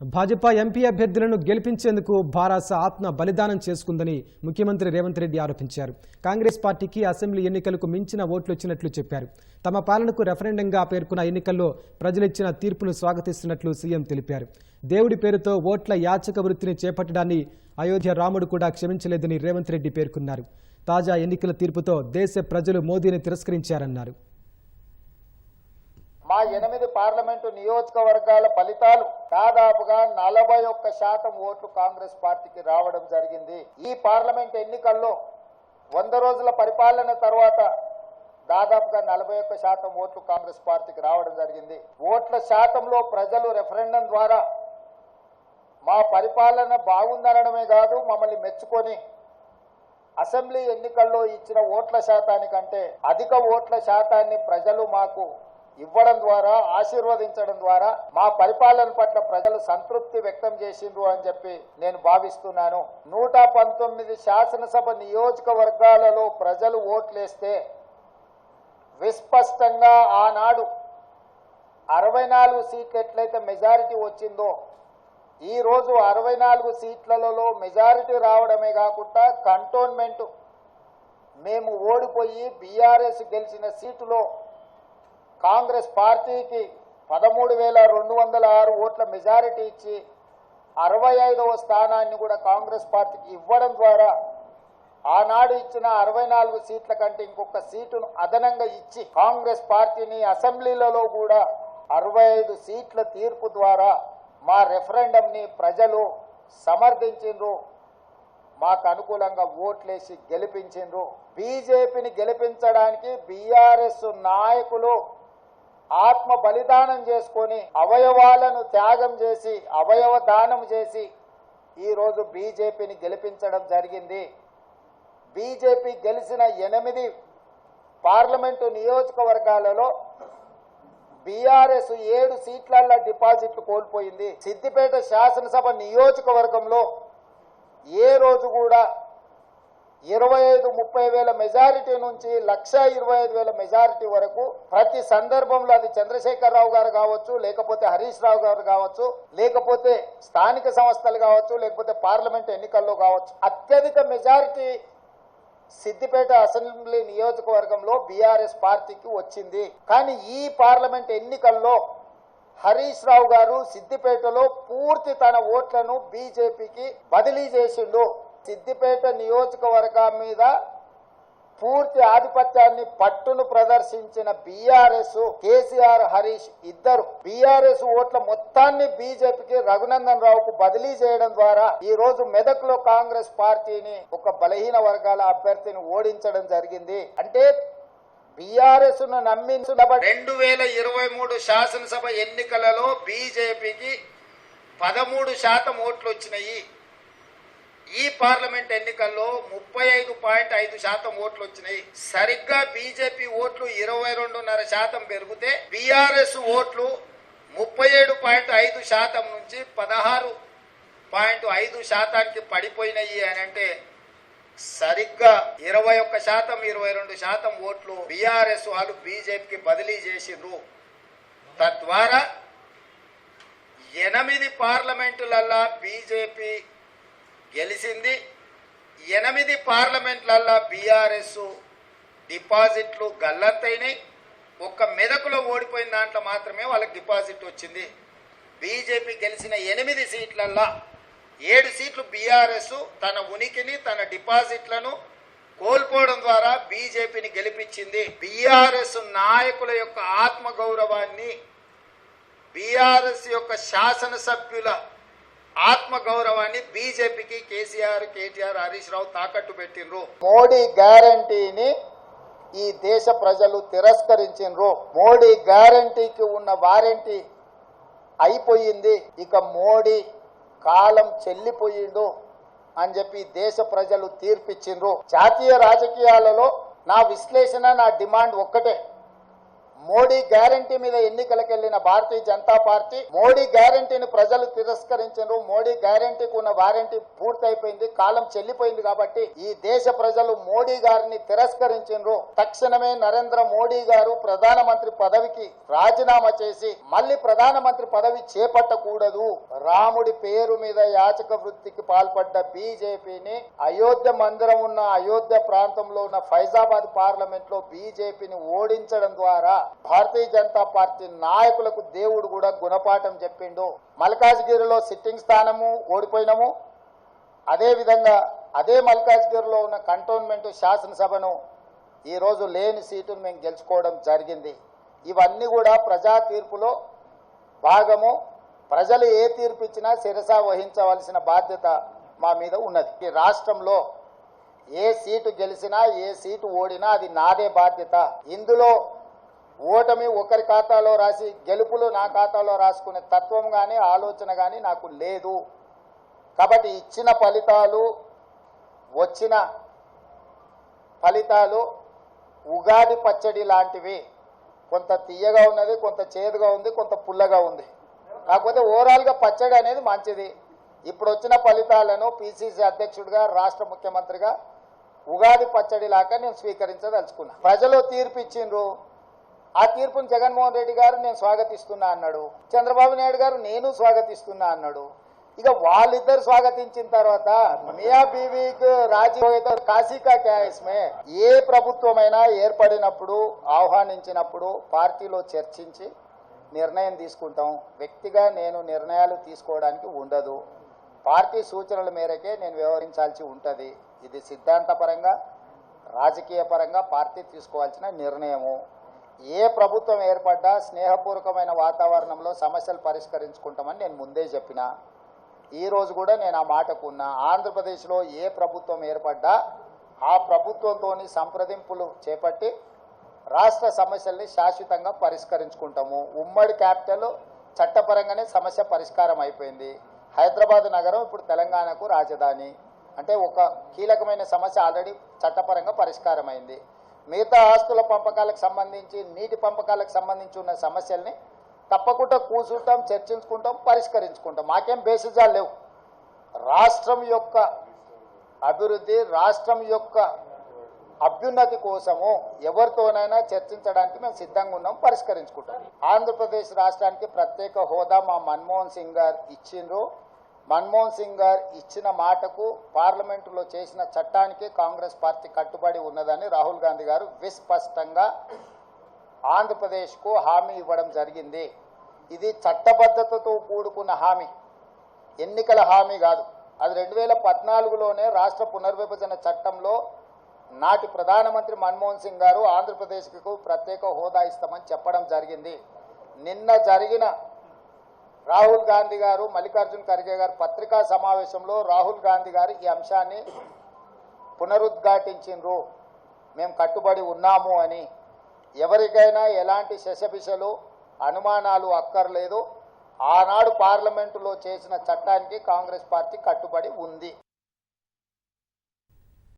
Bhajapa MP అభ్యర్థులను గెలిపించేందుకు భారాస ఆత్మ బలిదానం చేసుకుందని ముఖ్యమంత్రి రేవంత్ రెడ్డి ఆరోపించారు. కాంగ్రెస్ పార్టీకి అసెంబ్లీ ఎన్నికలకు మించిన ఓట్లు వచ్చినట్లు చెప్పారు. తమ పాలనకు రెఫరెండంగా పేర్కొన్న ఎన్నికల్లో ప్రజలిచ్చిన తీర్పును స్వాగతిస్తున్నట్లు సీఎం తెలిపారు. దేవుడి పేరుతో ఓట్ల యాచక వృత్తిని చేపట్టడాన్ని అయోధ్య రాముడు కూడా క్షమించలేదని రేవంత్ రెడ్డి పేర్కొన్నారు. తాజా ఎన్నికల తీర్పుతో దేశ ప్రజలు మోదీని తిరస్కరించారన్నారు. మా ఎనిమిది పార్లమెంటు నియోజకవర్గాల ఫలితాలు దాదాపుగా నలభై ఒక్క శాతం ఓట్లు కాంగ్రెస్ పార్టీకి రావడం జరిగింది. ఈ పార్లమెంట్ ఎన్నికల్లో వంద రోజుల పరిపాలన తర్వాత దాదాపుగా నలభై ఒక్క శాతం ఓట్లు కాంగ్రెస్ పార్టీకి రావడం జరిగింది. ఓట్ల శాతంలో ప్రజలు రెఫరెండం ద్వారా మా పరిపాలన బాగుందనడమే కాదు మమ్మల్ని మెచ్చుకొని అసెంబ్లీ ఎన్నికల్లో ఇచ్చిన ఓట్ల శాతానికంటే అధిక ఓట్ల శాతాన్ని ప్రజలు మాకు ఇవ్వడం ద్వారా ఆశీర్వదించడం ద్వారా మా పరిపాలన పట్ల ప్రజలు సంతృప్తి వ్యక్తం చేసిండ్రు అని చెప్పి నేను భావిస్తున్నాను. నూట పంతొమ్మిది శాసనసభ నియోజకవర్గాలలో ప్రజలు ఓట్లేస్తే విస్పష్టంగా ఆనాడు అరవై నాలుగు సీట్లు ఎట్లయితే మెజారిటీ వచ్చిందో ఈ రోజు అరవై నాలుగు సీట్లలో మెజారిటీ రావడమే కాకుండా కంటోన్మెంట్. మేము ఓడిపోయి బీఆర్ఎస్ గెలిచిన సీటులో కాంగ్రెస్ పార్టీకి పదమూడు వేల రెండు వందల ఆరు ఓట్ల మెజారిటీ ఇచ్చి అరవై ఐదవ స్థానాన్ని కూడా కాంగ్రెస్ పార్టీకి ఇవ్వడం ద్వారా ఆనాడు ఇచ్చిన అరవై నాలుగు సీట్ల కంటే ఇంకొక సీటును అదనంగా ఇచ్చి కాంగ్రెస్ పార్టీని అసెంబ్లీలలో కూడా అరవై ఐదు సీట్ల తీర్పు ద్వారా మా రెఫరెండంని ప్రజలు సమర్థించిండ్రు. మాకు అనుకూలంగా ఓట్లేసి గెలిపించిండ్రు. బీజేపీని గెలిపించడానికి బీఆర్ఎస్ నాయకులు ఆత్మ బలిదానం చేసుకొని అవయవాలను త్యాగం చేసి అవయవ దానం చేసి ఈరోజు బీజేపీని గెలిపించడం జరిగింది. బీజేపీ గెలిచిన ఎనిమిది పార్లమెంటు నియోజకవర్గాలలో బీఆర్ఎస్ ఏడు సీట్లల్లో డిపాజిట్లు కోల్పోయింది. సిద్దిపేట శాసనసభ నియోజకవర్గంలో ఏ రోజు కూడా ఇరవై ఐదు ముప్పై వేల మెజారిటీ నుంచి లక్ష ఇరవై ఐదు వేల మెజారిటీ వరకు ప్రతి సందర్భంలో అది చంద్రశేఖరరావు గారు కావచ్చు లేకపోతే హరీష్ రావు గారు కావచ్చు లేకపోతే స్థానిక సంస్థలు కావచ్చు లేకపోతే పార్లమెంట్ ఎన్నికల్లో కావచ్చు. అత్యధిక మెజారిటీ సిద్దిపేట అసెంబ్లీ నియోజకవర్గంలో బీఆర్ఎస్ పార్టీకి వచ్చింది. కానీ ఈ పార్లమెంట్ ఎన్నికల్లో హరీష్ రావు గారు సిద్దిపేటలో పూర్తి తన ఓట్లను బీజేపీకి బదిలీ చేసిండు. సిద్దిపేట నియోజకవర్గం మీద పూర్తి ఆధిపత్యాన్ని పట్టును ప్రదర్శించిన బీఆర్ఎస్ కేసీఆర్ హరీష్ ఇద్దరు. బీఆర్ఎస్ ఓట్ల మొత్తాన్ని బీజేపీకి రఘునందన్ రావుకు బదిలీ చేయడం ద్వారా ఈ రోజు మెదక్లో కాంగ్రెస్ పార్టీని ఒక బలహీన వర్గాల అభ్యర్థిని ఓడించడం జరిగింది. అంటే బీఆర్ఎస్ను నమ్మించిన రెండు వేల ఇరవై మూడు శాసనసభ ఎన్నికలలో బీజేపీకి పదమూడు శాతం ఓట్లు వచ్చినాయి. ఈ పార్లమెంట్ ఎన్నికల్లో ముప్పై ఐదు పాయింట్ ఐదు శాతం ఓట్లు వచ్చినాయి. సరిగ్గా బీజేపీ ఓట్లు ఇరవై రెండున్నర శాతం పెరిగితే బీఆర్ఎస్ ఓట్లు ముప్పై ఏడు పాయింట్ ఐదు శాతం నుంచి పదహారు పాయింట్ ఐదు శాతానికి పడిపోయినాయి అని అంటే సరిగ్గా ఇరవై ఒక్క శాతం ఇరవై రెండు శాతం ఓట్లు బీఆర్ఎస్ వాళ్ళు బీజేపీకి బదిలీ చేసిండ్రు. తద్వారా ఎనిమిది పార్లమెంటులల్లా బీజేపీ గెలిచింది. ఎనిమిది పార్లమెంట్లల్లా బీఆర్ఎస్ డిపాజిట్లు గల్లంతైనాయి ఒక్క మెదకులో ఓడిపోయిన దాంట్లో మాత్రమే వాళ్ళకి డిపాజిట్ వచ్చింది. బీజేపీ గెలిచిన ఎనిమిది సీట్లల్లా ఏడు సీట్లు బీఆర్ఎస్ తన ఉనికిని తన డిపాజిట్లను కోల్పోవడం ద్వారా బీజేపీని గెలిపించింది. బీఆర్ఎస్ నాయకుల యొక్క ఆత్మగౌరవాన్ని బీఆర్ఎస్ యొక్క శాసనసభ్యుల ఆత్మగౌరవాన్ని బీజేపీకి కేసీఆర్ కేటీఆర్ హరీష్ రావు తాకట్టు పెట్టిండ్రు. మోడీ గ్యారంటీని ఈ దేశ ప్రజలు తిరస్కరించిండ్రు మోడీ గ్యారంటీకి ఉన్న వారంటీ అయిపోయింది. ఇక మోడీ కాలం చెల్లిపోయిండు అని చెప్పి దేశ ప్రజలు తీర్పిచ్చిండ్రు. జాతీయ రాజకీయాలలో నా విశ్లేషణ నా డిమాండ్ ఒక్కటే. మోడీ గ్యారంటీ మీద ఎన్నికలకు వెళ్ళిన భారతీయ జనతా పార్టీ మోడీ గ్యారంటీని ప్రజలు తిరస్కరించారు మోడీ గ్యారంటీకి ఉన్న వారంటీ పూర్తయిపోయింది కాలం చెల్లిపోయింది కాబట్టి ఈ దేశ ప్రజలు మోడీ గారిని తిరస్కరించారు తక్షణమే నరేంద్ర మోడీ గారు ప్రధానమంత్రి పదవికి రాజీనామా చేసి మళ్ళీ ప్రధానమంత్రి పదవి చేపట్టకూడదు. రాముడి పేరు మీద యాచక వృత్తికి పాల్పడ్డ బీజేపీని అయోధ్య మందిరం ఉన్న అయోధ్య ప్రాంతంలో ఉన్న ఫైజాబాద్ పార్లమెంట్లో బీజేపీని ఓడించడం ద్వారా భారతీయ జనతా పార్టీ నాయకులకు దేవుడు కూడా గుణపాఠం చెప్పిండు. మల్కాజ్గిరిలో సిట్టింగ్ స్థానము ఓడిపోయినాము. అదే విధంగా అదే మల్కాజ్గిరిలో ఉన్న కంటోన్మెంట్ శాసనసభను ఈ రోజు లేని సీటును మేము గెలుచుకోవడం జరిగింది. ఇవన్నీ కూడా ప్రజా తీర్పులో భాగము. ప్రజలు ఏ తీర్పు ఇచ్చినా శిరస వహించవలసిన బాధ్యత మా మీద ఉన్నది. ఈ రాష్ట్రంలో ఏ సీటు గెలిచినా ఏ సీటు ఓడినా అది నాదే బాధ్యత. ఇందులో ఓటమి ఒకరి ఖాతాలో రాసి గెలుపులు నా ఖాతాలో రాసుకునే తత్వం కానీ ఆలోచన కానీ నాకు లేదు. కాబట్టి ఇచ్చిన ఫలితాలు వచ్చిన ఫలితాలు ఉగాది పచ్చడి లాంటివి. కొంత తీయగా ఉన్నది కొంత చేదుగా ఉంది కొంత పుల్లగా ఉంది. కాకపోతే ఓవరాల్గా పచ్చడి అనేది మంచిది. ఇప్పుడు వచ్చిన ఫలితాలను పిసిసి అధ్యక్షుడిగా రాష్ట్ర ముఖ్యమంత్రిగా ఉగాది పచ్చడి లాగా నేను స్వీకరించదలుచుకున్నా. ప్రజలు తీర్పు ఇచ్చిండ్రు. ఆ తీర్పును జగన్మోహన్ రెడ్డి గారు నేను స్వాగతిస్తున్నా అన్నాడు. చంద్రబాబు నాయుడు గారు నేను స్వాగతిస్తున్నా అన్నాడు. ఇక వాళ్ళిద్దరు స్వాగతించిన తర్వాత మియా బీవీకి రాజీ కాశీకా క్యాయస్మే ఏ ప్రభుత్వమైనా ఏర్పడినప్పుడు ఆహ్వానించినప్పుడు పార్టీలో చర్చించి నిర్ణయం తీసుకుంటాం. వ్యక్తిగా నేను నిర్ణయాలు తీసుకోవడానికి ఉండదు. పార్టీ సూచనల మేరకే నేను వ్యవహరించాల్సి ఉంటుంది. ఇది సిద్ధాంతపరంగా రాజకీయ పరంగా పార్టీ తీసుకోవాల్సిన నిర్ణయము. ఏ ప్రభుత్వం ఏర్పడ్డా స్నేహపూర్వకమైన వాతావరణంలో సమస్యలు పరిష్కరించుకుంటామని నేను ముందే చెప్పిన. ఈరోజు కూడా నేను ఆ మాటకు ఉన్నా. ఆంధ్రప్రదేశ్లో ఏ ప్రభుత్వం ఏర్పడ్డా ఆ ప్రభుత్వంతో సంప్రదింపులు చేపట్టి రాష్ట్ర సమస్యల్ని శాశ్వతంగా పరిష్కరించుకుంటాము. ఉమ్మడి క్యాపిటల్ చట్టపరంగానే సమస్య పరిష్కారం అయిపోయింది. హైదరాబాద్ నగరం ఇప్పుడు తెలంగాణకు రాజధాని. అంటే ఒక కీలకమైన సమస్య ఆల్రెడీ చట్టపరంగా పరిష్కారమైంది. మిగతా ఆస్తుల పంపకాలకు సంబంధించి నీటి పంపకాలకు సంబంధించి ఉన్న సమస్యల్ని తప్పకుండా కూర్చుంటాం చర్చించుకుంటాం పరిష్కరించుకుంటాం. మాకేం బేసిజాలు లేవు. రాష్ట్రం యొక్క అభివృద్ధి రాష్ట్రం యొక్క అభ్యున్నతి కోసము ఎవరితోనైనా చర్చించడానికి మేము సిద్ధంగా ఉన్నాం పరిష్కరించుకుంటాం. ఆంధ్రప్రదేశ్ రాష్ట్రానికి ప్రత్యేక హోదా మా మన్మోహన్ సింగ్ గారు ఇచ్చిండ్రు. మన్మోహన్ సింగ్ గారు ఇచ్చిన మాటకు పార్లమెంటులో చేసిన చట్టానికి కాంగ్రెస్ పార్టీ కట్టుబడి ఉన్నదని రాహుల్ గాంధీ గారు విస్పష్టంగా ఆంధ్రప్రదేశ్కు హామీ ఇవ్వడం జరిగింది. ఇది చట్టబద్ధతతో కూడుకున్న హామీ. ఎన్నికల హామీ కాదు. అది రెండు వేల పద్నాలుగులోనే రాష్ట్ర పునర్విభజన చట్టంలో నాటి ప్రధానమంత్రి మన్మోహన్ సింగ్ గారు ఆంధ్రప్రదేశ్కు ప్రత్యేక హోదా ఇస్తామని చెప్పడం జరిగింది. నిన్న జరిగిన రాహుల్ గాంధీ గారు మల్లికార్జున్ ఖర్గే గారు పత్రికా సమావేశంలో రాహుల్ గాంధీ గారు ఈ అంశాన్ని పునరుద్ఘాటించిండ్రు. మేము కట్టుబడి ఉన్నాము అని. ఎవరికైనా ఎలాంటి శశబిశలు అనుమానాలు అక్కర్లేదు. ఆనాడు పార్లమెంటులో చేసిన చట్టానికి కాంగ్రెస్ పార్టీ కట్టుబడి ఉంది.